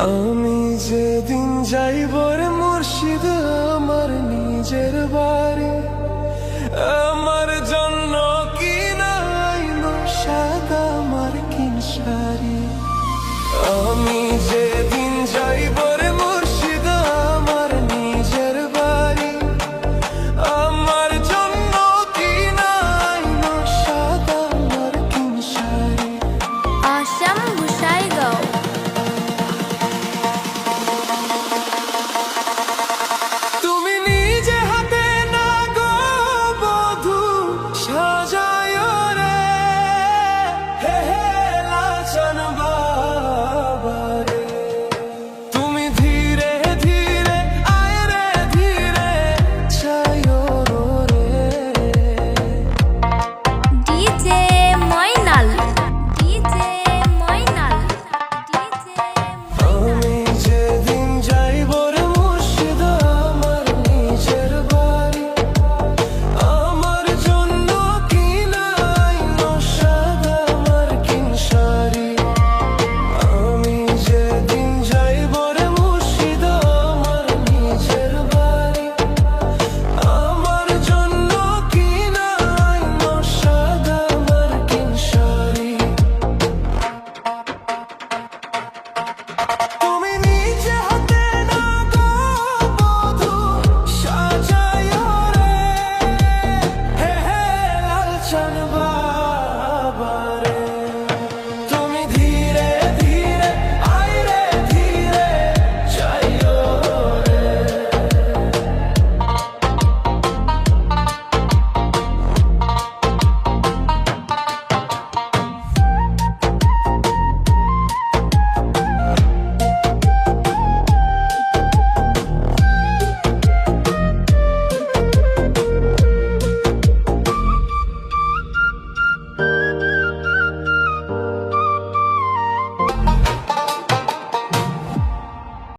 আমি যেদিন যাইব রে মুর্শিদ, আমার নিজের বাড়ি। আমার জন্য কি নাই সাদা আমার কিন শাড়ি। আমি যেদিন যাইব